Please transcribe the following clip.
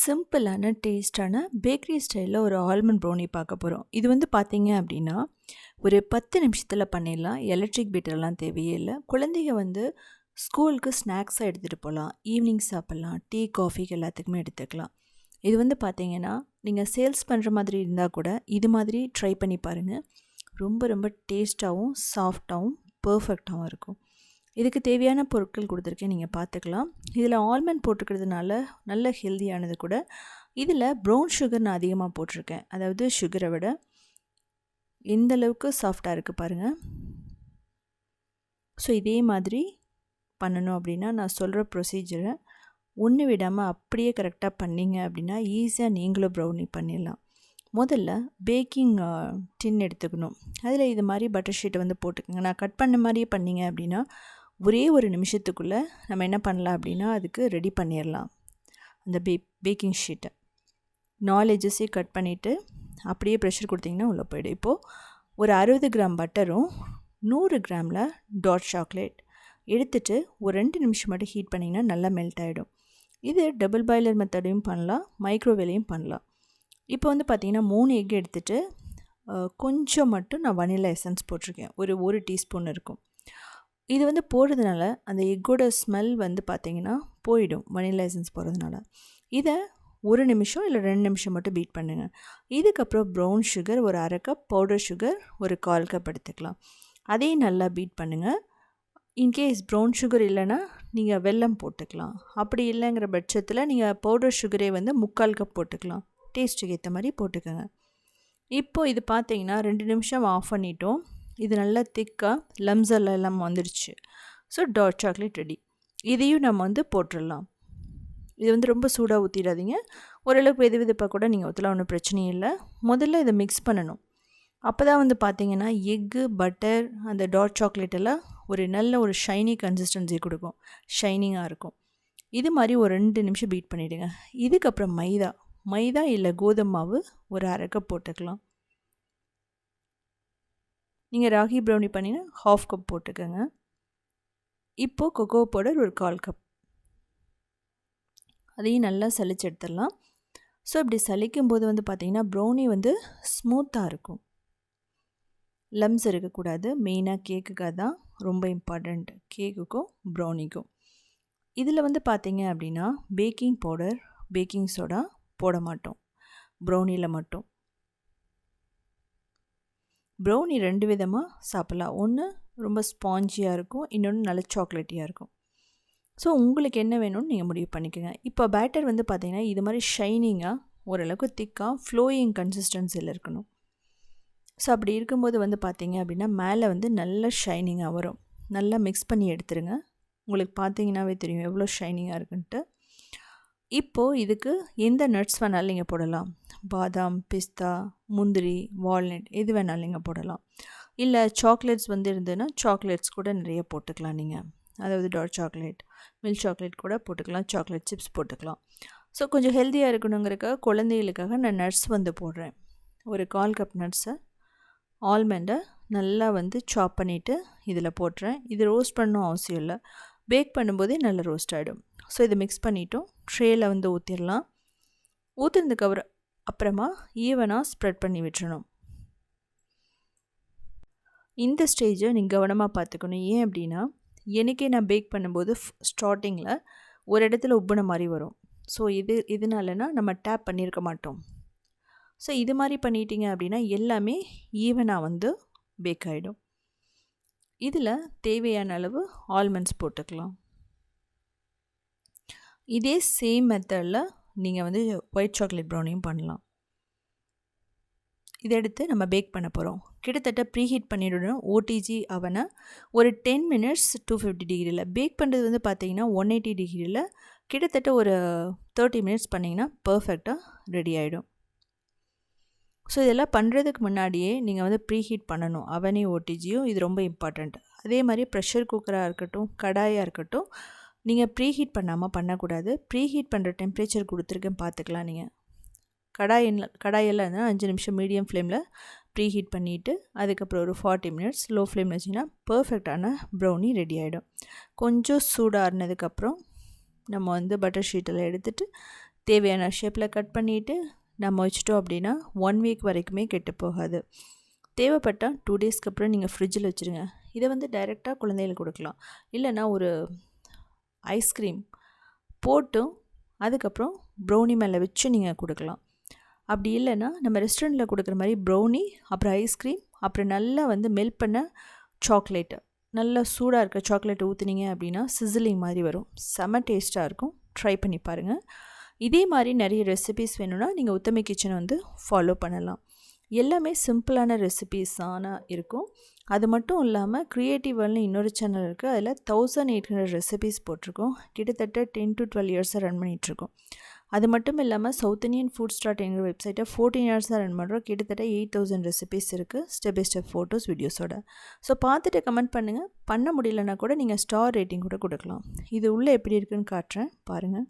சிம்பிளான டேஸ்ட்டான பேக்கரி ஸ்டைலில் ஒரு ஆல்மண்ட் ப்ரௌனி பார்க்க போகிறோம் இது வந்து பார்த்திங்க அப்படின்னா ஒரு பத்து நிமிஷத்தில் பண்ணிடலாம். எலக்ட்ரிக் பீட்டர்லாம் தேவையே இல்லை. குழந்தைங்க வந்து ஸ்கூலுக்கு ஸ்நாக்ஸாக எடுத்துகிட்டு போகலாம் ஈவினிங் சாப்பிட்லாம். டீ காஃபிக்கு எல்லாத்துக்குமே எடுத்துக்கலாம். இது வந்து பார்த்திங்கன்னா நீங்கள் சேல்ஸ் பண்ணுற மாதிரி இருந்தால் கூட இது மாதிரி ட்ரை பண்ணி பாருங்கள் ரொம்ப ரொம்ப டேஸ்ட்டாகவும் சாஃப்டாகவும் பர்ஃபெக்டாகவும் இருக்கும். இதுக்கு தேவையான பொருட்கள் கொடுத்துருக்கேன் நீங்கள் பார்த்துக்கலாம் இதில் ஆல்மண்ட் போட்டுக்கிறதுனால நல்ல ஹெல்தியானது கூட. இதில் ப்ரௌன் சுகர் நான் அதிகமாக போட்டிருக்கேன். அதாவது சுகரை விட எந்த அளவுக்கு சாஃப்டாக இருக்குது பாருங்கள் ஸோ இதே மாதிரி பண்ணணும் அப்படின்னா நான் சொல்கிற ப்ரொசீஜரை ஒன்று விடாமல் அப்படியே கரெக்டாக பண்ணிங்க அப்படின்னா ஈஸியாக நீங்களும் ப்ரௌனி பண்ணிடலாம். முதல்ல பேக்கிங் டின் எடுத்துக்கணும். அதில் இது மாதிரி பட்டர் ஷீட்டை வந்து போட்டுக்கோங்க. நான் கட் பண்ண மாதிரியே பண்ணிங்க அப்படின்னா ஒரே ஒரு நிமிஷத்துக்குள்ளே நம்ம என்ன பண்ணலாம் அப்படின்னா அதுக்கு ரெடி பண்ணிடலாம் அந்த பே பேக்கிங் ஷீட்டை நாலேஜஸே கட் பண்ணிவிட்டு அப்படியே ப்ரெஷர் கொடுத்திங்கன்னா உள்ளே போயிடும். இப்போது ஒரு அறுபது கிராம் பட்டரும் நூறு கிராமில் டாட் சாக்லேட் எடுத்துகிட்டு ஒரு ரெண்டு நிமிஷம் மட்டும் ஹீட் பண்ணிங்கன்னா நல்லா மெல்ட் ஆகிடும் இது டபுள் பாய்லர் மெத்தடையும் பண்ணலாம் மைக்ரோவேலையும் பண்ணலாம். இப்போ வந்து பார்த்திங்கன்னா மூணு எக் எடுத்துகிட்டு கொஞ்சம் மட்டும் நான் வனிலா எசன்ஸ் போட்டிருக்கேன். ஒரு ஒரு டீஸ்பூன் இருக்கும். இது வந்து போடுறதுனால அந்த எக்கோட ஸ்மெல் வந்து பார்த்திங்கன்னா போயிடும் வனிலா எசன்ஸ் போடுறதுனால. இதை ஒரு நிமிஷம் இல்லை ரெண்டு நிமிஷம் மட்டும் பீட் பண்ணுங்கள் இதுக்கப்புறம் ப்ரௌன் சுகர் ஒரு அரை கப் பவுடர் சுகர் ஒரு கால் கப் எடுத்துக்கலாம். அதையும் நல்லா பீட் பண்ணுங்கள் இன்கேஸ் ப்ரௌன் சுகர் இல்லைன்னா நீங்கள் வெல்லம் போட்டுக்கலாம். அப்படி இல்லைங்கிற பட்சத்தில் நீங்கள் பவுடர் சுகரே வந்து முக்கால் கப் போட்டுக்கலாம். டேஸ்ட்டுக்கு ஏற்ற மாதிரி போட்டுக்கோங்க. இப்போது இது பார்த்தீங்கன்னா ரெண்டு நிமிஷம் ஆஃப் பண்ணிட்டோம். இது நல்லா திக்காக லம்ஸல் எல்லாம் வந்துடுச்சு ஸோ டார்க் சாக்லேட் ரெடி இதையும் நம்ம வந்து போட்டுடலாம். இது வந்து ரொம்ப சூடாக ஊற்றிடாதீங்க ஓரளவுக்கு வெது வெதுப்பாக கூட நீங்கள் ஊற்றலாம் ஒன்றும் பிரச்சனையும் இல்லை. முதல்ல இதை மிக்ஸ் பண்ணணும். அப்போ தான் வந்து பார்த்தீங்கன்னா எக்கு பட்டர் அந்த டார்க் சாக்லேட் எல்லாம் ஒரு நல்ல ஒரு ஷைனி கன்சிஸ்டன்சி கொடுக்கும். ஷைனிங்காக இருக்கும். இது மாதிரி ஒரு ரெண்டு நிமிஷம் பீட் பண்ணிவிடுங்க இதுக்கப்புறம் மைதா. மைதா இல்லை கோதுமை மாவு ஒரு அரைக்க போட்டுக்கலாம். நீங்கள் ராகி ப்ரௌனி பண்ணினா ஹாஃப் கப் போட்டுக்கோங்க. இப்போது கொக்கோ பவுடர் ஒரு கால் கப் அதையும் நல்லா சளிச்சு எடுத்துடலாம். ஸோ இப்படி சலிக்கும் போது வந்து பார்த்திங்கன்னா ப்ரௌனி வந்து ஸ்மூத்தாக இருக்கும். லம்ஸ் இருக்கக்கூடாது. மெயினாக கேக்குக்காக தான் ரொம்ப இம்பார்ட்டண்ட் கேக்குக்கும் ப்ரௌனிக்கும் இதில் வந்து பார்த்திங்க அப்படின்னா பேக்கிங் பவுடர் பேக்கிங் சோடா போட மாட்டோம். ப்ரௌனியில் மட்டும். ப்ரௌனி ரெண்டு விதமாக சாப்பிட்லாம். ஒன்று ரொம்ப ஸ்பாஞ்சியாக இருக்கும் இன்னொன்று நல்ல சாக்லேட்டியாக இருக்கும். ஸோ உங்களுக்கு என்ன வேணும்னு நீங்கள் முடிவு பண்ணிக்கோங்க. இப்போ பேட்டர் வந்து பார்த்திங்கன்னா இது மாதிரி ஷைனிங்காக ஓரளவுக்கு திக்காக ஃப்ளோயிங் கன்சிஸ்டன்சியில் இருக்கணும். ஸோ அப்படி இருக்கும்போது வந்து பார்த்திங்க அப்படின்னா மேலே வந்து நல்ல ஷைனிங்காக வரும். நல்லா மிக்ஸ் பண்ணி எடுத்துருங்க. உங்களுக்கு பார்த்தீங்கன்னாவே தெரியும் எவ்வளோ ஷைனிங்காக இருக்குன்ட்டு. இப்போது இதுக்கு எந்த நட்ஸ் வேணாலும் நீங்கள் போடலாம். பாதாம் பிஸ்தா முந்திரி வால்நட் எது வேணாலும் நீங்கள் போடலாம். இல்லை சாக்லேட்ஸ் வந்து இருந்ததுன்னா சாக்லேட்ஸ் கூட நிறைய போட்டுக்கலாம் நீங்கள் அதாவது டார்க் சாக்லேட் மில்க் சாக்லேட் கூட போட்டுக்கலாம் சாக்லேட் சிப்ஸ் போட்டுக்கலாம். ஸோ கொஞ்சம் ஹெல்த்தியாக இருக்கணுங்கிறக்காக குழந்தைகளுக்காக நான் நட்ஸ் வந்து போடுறேன். ஒரு கால் கப் நட்ஸை ஆல்மண்டை நல்லா வந்து சாப் பண்ணிவிட்டு இதில் போட்டுறேன். இது ரோஸ்ட் பண்ணணும் அவசியம் இல்லை. பேக் பண்ணும்போதே நல்லா ரோஸ்ட் ஆகிடும் ஸோ இதை மிக்ஸ் பண்ணிவிட்டோம் ட்ரேயில் வந்து ஊற்றிடலாம் ஊற்றினதுக்கு அப்புறம் அப்புறமா ஈவனாக ஸ்ப்ரெட் பண்ணி விட்டுறணும். இந்த ஸ்டேஜை நீங்கள் கவனமாக பார்த்துக்கணும். ஏன் அப்படின்னா எனக்கே நான் பேக் பண்ணும்போது ஸ்டார்டிங்கில் ஒரு இடத்துல உப்புன மாதிரி வரும். ஸோ இது இதனாலனா நம்ம டேப் பண்ணியிருக்க மாட்டோம். ஸோ இது மாதிரி பண்ணிட்டீங்க அப்படின்னா எல்லாமே ஈவனாக வந்து பேக் ஆகிடும் இதில் தேவையான அளவு ஆல்மண்ட்ஸ் போட்டுக்கலாம். இதே சேம் மெத்தடில் நீங்கள் வந்து ஒயிட் சாக்லேட் ப்ரௌனியும் பண்ணலாம். இதை எடுத்து நம்ம பேக் பண்ண போகிறோம் கிட்டத்தட்ட ப்ரீஹீட் பண்ணிவிடணும் ஓடிஜி அவனை ஒரு டென் மினிட்ஸ் டூ ஃபிஃப்டி டிகிரியில் பேக் பண்ணுறது வந்து பார்த்தீங்கன்னா ஒன் எயிட்டி டிகிரியில் கிட்டத்தட்ட ஒரு தேர்ட்டி மினிட்ஸ் பண்ணிங்கன்னா பர்ஃபெக்டாக ரெடி ஆகிடும் ஸோ இதெல்லாம் பண்ணுறதுக்கு முன்னாடியே நீங்கள் வந்து ப்ரீஹீட் பண்ணணும். அவனே ஓடிஜியும் இது ரொம்ப இம்பார்ட்டண்ட் அதே மாதிரி ப்ரெஷர் குக்கராக இருக்கட்டும் கடாயாக இருக்கட்டும் நீங்கள் ப்ரீஹீட் பண்ணாமல் பண்ணக்கூடாது. ப்ரீஹீட் பண்ணுற டெம்பரேச்சர் கொடுத்துருக்கேன் பார்த்துக்கலாம் நீங்கள் கடாயில் கடாயெல்லாம் இருந்தால் அஞ்சு நிமிஷம் மீடியம் ஃப்ளேமில் ப்ரீஹீட் பண்ணிவிட்டு அதுக்கப்புறம் ஒரு ஃபார்ட்டி மினிட்ஸ் லோ ஃப்ளேமில் வச்சிங்கன்னா பர்ஃபெக்டான ப்ரௌனி ரெடி ஆகிடும் கொஞ்சம் சூடாறினதுக்கப்புறம் நம்ம வந்து பட்டர் ஷீட்டில் எடுத்துகிட்டு தேவையான ஷேப்பில் கட் பண்ணிவிட்டு நம்ம வச்சிட்டோம் அப்படின்னா ஒன் வீக் வரைக்குமே கெட்டு போகாது. தேவைப்பட்டால் டூ டேஸ்க்கு அப்புறம் நீங்கள் ஃப்ரிட்ஜில் வச்சுருங்க. இதை வந்து டைரெக்டாக குழந்தைகளுக்கு கொடுக்கலாம். இல்லைன்னா ஒரு ஐஸ்கிரீம் போட்டும் அதுக்கப்புறம் ப்ரௌனி மேலே வச்சு நீங்கள் கொடுக்கலாம். அப்படி இல்லைன்னா நம்ம ரெஸ்டாரண்ட்டில் கொடுக்குற மாதிரி ப்ரௌனி அப்புறம் ஐஸ்கிரீம் அப்புறம் நல்லா வந்து மெல்ட் பண்ண சாக்லேட்டு நல்லா சூடாக இருக்க சாக்லேட்டை ஊற்றுனீங்க அப்படின்னா சிசிலிங் மாதிரி வரும். செம டேஸ்ட்டாக இருக்கும். ட்ரை பண்ணி பாருங்கள் இதே மாதிரி நிறைய ரெசிபீஸ் வேணும்னா நீங்கள் உத்தமி கிச்சனை வந்து ஃபாலோ பண்ணலாம். எல்லாமே சிம்பிளான ரெசிபீஸான இருக்கும். அது மட்டும் இல்லாமல் க்ரியேட்டிவ் வேர்ல்னு இன்னொரு சேனல் இருக்குது அதில் தௌசண்ட் எயிட் ஹண்ட்ரட் ரெசிபீஸ் போட்டிருக்கோம். கிட்டத்தட்ட டென் டு டுவெல் இயர்ஸாக ரன் பண்ணிகிட்ருக்கோம் அது மட்டும் இல்லாமல் சவுத் இந்தியன் ஃபுட் ஸ்டார்ட் எங்கள் வெப்சைட்டை ஃபோர்டீன் இயர்ஸாக ரன் பண்ணுறோம் கிட்டத்தட்ட எயிட் தௌசண்ட் ரெசிபீஸ் இருக்குது ஸ்டெப் பை ஸ்டெப் ஃபோட்டோஸ் வீடியோஸோட ஸோ பார்த்துட்டு கமெண்ட் பண்ணுங்கள் பண்ண முடியலன்னா கூட நீங்கள் ஸ்டார் ரேட்டிங் கூட கொடுக்கலாம். இது உள்ளே எப்படி இருக்குன்னு காட்டுறேன். பாருங்கள்